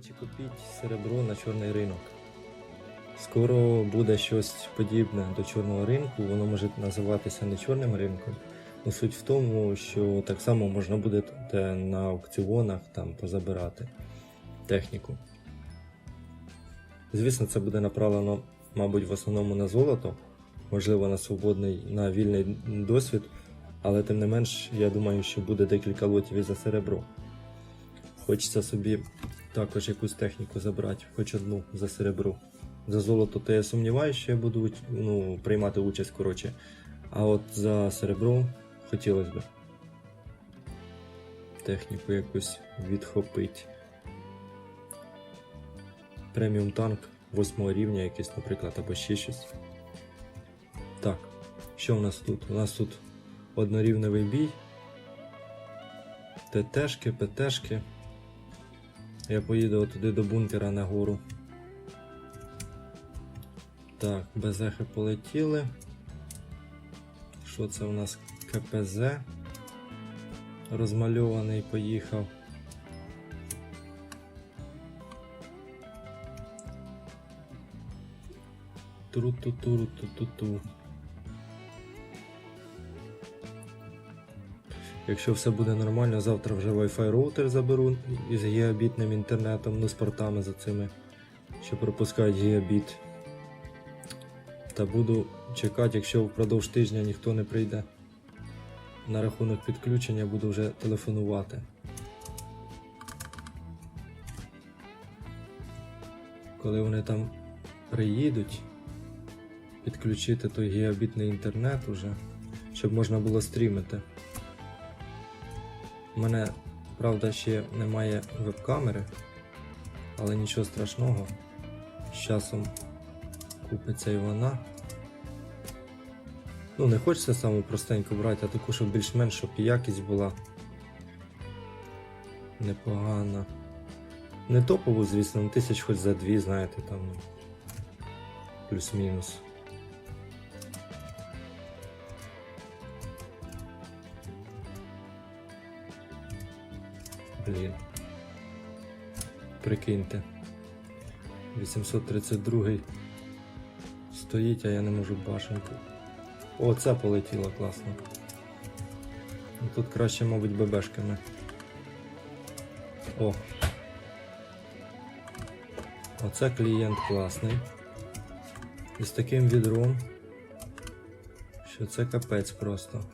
речі, купіть серебро на чорний ринок. Скоро буде щось подібне до чорного ринку, воно може називатися не чорним ринком. Ну, суть в тому, що так само можна буде на аукціонах там позабирати техніку. Звісно, це буде направлено, мабуть, в основному на золото, можливо, на свободний, на вільний досвід, але тим не менш, я думаю, що буде декілька лотів і за серебро. Хочеться собі також якусь техніку забрати, хоч одну за серебро. За золото, то я сумніваюся, що я буду ну, приймати участь, коротше. А от за серебро хотілося б техніку якусь відхопити. Преміум танк 8 рівня якийсь, наприклад, або ще щось. Так, що в нас тут? У нас тут однорівневий бій. ТТшки, ПТшки. Я поїду туди до бункера на гору. Так, безехи полетіли. Що це у нас КПЗ? Розмальований поїхав. Тру-ту-ту-ру-ту-ту-ту. Якщо все буде нормально, завтра вже Wi-Fi роутер заберу із гігабітним інтернетом, ну з портами за цими, що пропускають гігабіт. Та буду чекати, якщо впродовж тижня ніхто не прийде на рахунок підключення, буду вже телефонувати. Коли вони там приїдуть, підключити той гігабітний інтернет уже, щоб можна було стрімити. У мене, правда, ще немає веб-камери, але нічого страшного. З часом купиться і вона. Ну, не хочеться саму простеньку брати, а таку, щоб більш-менш, щоб якість була непогана. Не топову, звісно, ну, тисяч хоч за дві, знаєте, там ну, плюс-мінус. Блін. Прикиньте. 832 стоїть, а я не можу башенку. О, це полетіло класно. Ну, Тут краще, мабуть, ББшками. О. Оце клієнт класний. І з таким відром, що це капець просто.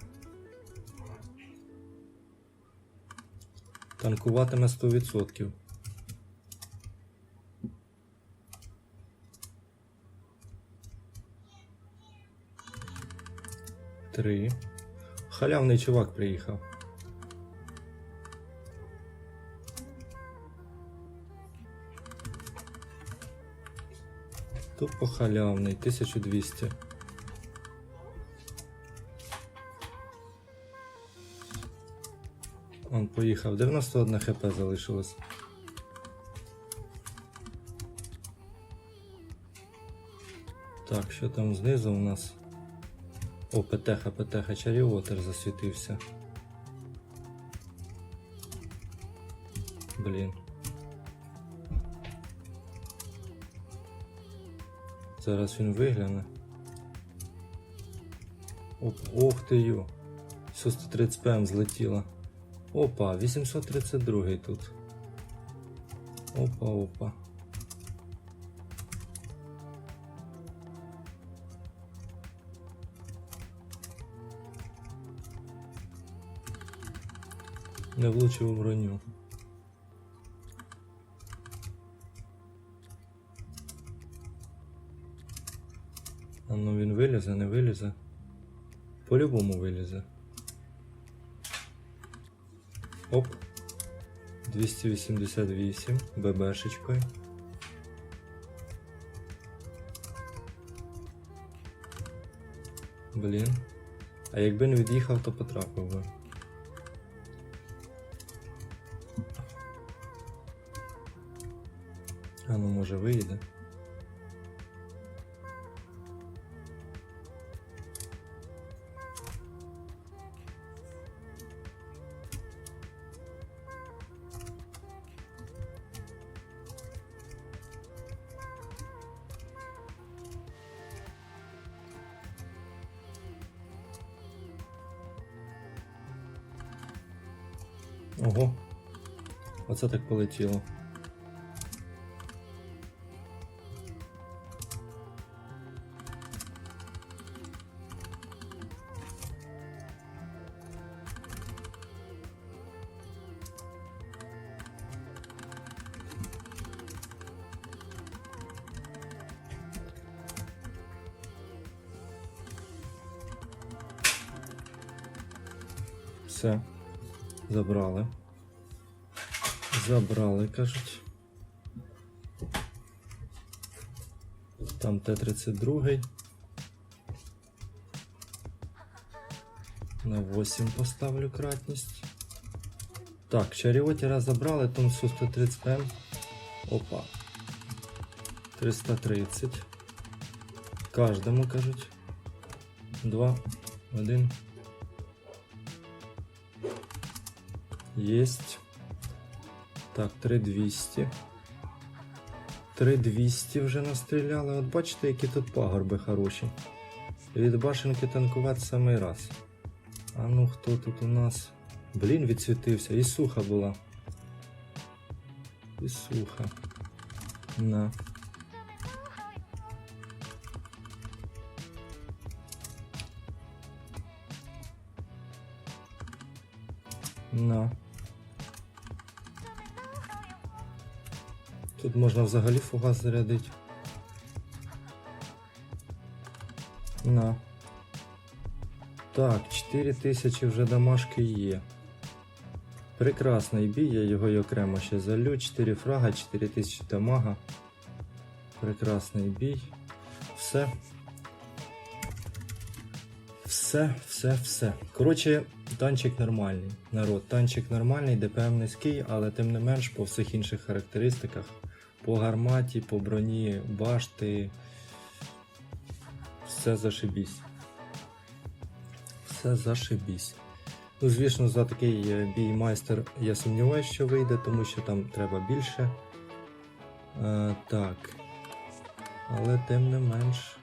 Танкуватиме 100%. Три. Халявний чувак приїхав. Тупо халявний, 1200. Он поїхав, 91 хп залишилось. Так, що там знизу у нас? О, ПТХ, ПТХ, Чаріотер засвітився. Блін. Зараз він вигляне. Оп, ох ти йо. Все 130 ПМ злетіло. Опа, 832 тут. Опа, опа. Не влучив у броню. А ну він вилізе, не вилізе. По-любому вилізе. Оп. 288 ББшечкою. Блін. А якби не від'їхав, то потрапив би. А ну може виїде. Ого. Оце так полетіло. Все. Забрали. Забрали, кажуть. Там Т-32. На 8 поставлю кратність. Так, чаріотіра забрали, там Су 130 М. Опа. 330. Кожному кажуть. Два, один. Есть. Так, 3200. 3200 вже настріляли. От бачите, які тут пагорби хороші. Від башенки танкувати самий раз. А ну хто тут у нас? Блін, відсвітився. І суха була. І суха. На. На. Тут можна взагалі фугас зарядити. На. Так, 4000 вже домашки є. Прекрасний бій, я його й окремо ще залю. 4 фрага, 4000 дамага. Прекрасний бій. Все. Все, все, все. Коротше, танчик нормальний. Народ, танчик нормальний, ДПМ низький, але тим не менш по всіх інших характеристиках. По гарматі, по броні, башти. Все зашибісь. Все зашибісь. Ну, звісно, за такий е, бій майстер я сумніваюся, що вийде, тому що там треба більше. Е, так. Але тим не менш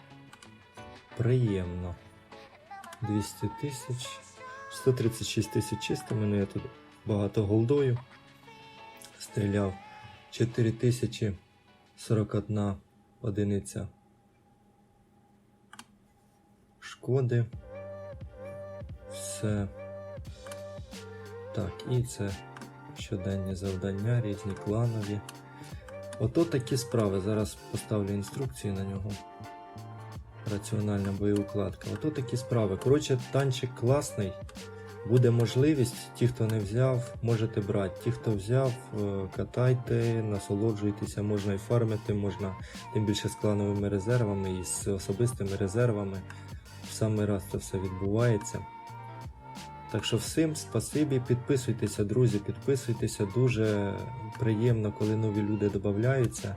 приємно. 200 тисяч. 136 тисяч чистими, ну я тут багато голдою. Стріляв 4041 одиниця шкоди. Все. Так, і це щоденні завдання, різні кланові. Ото такі справи. Зараз поставлю інструкції на нього. Раціональна боєукладка. Ото такі справи. Коротше, танчик класний. Буде можливість, ті, хто не взяв, можете брати. Ті, хто взяв, е, катайте, насолоджуйтеся, можна і фармити, можна тим більше з клановими резервами і з особистими резервами. В самий раз це все відбувається. Так що всім спасибі, підписуйтеся, друзі, підписуйтеся. Дуже приємно, коли нові люди додаються.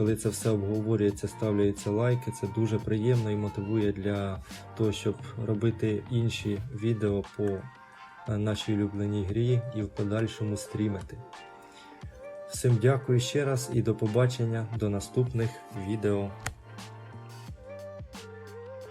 Коли це все обговорюється, ставляються лайки, це дуже приємно і мотивує для того, щоб робити інші відео по е, нашій улюбленій грі і в подальшому стрімити. Всім дякую ще раз і до побачення до наступних відео.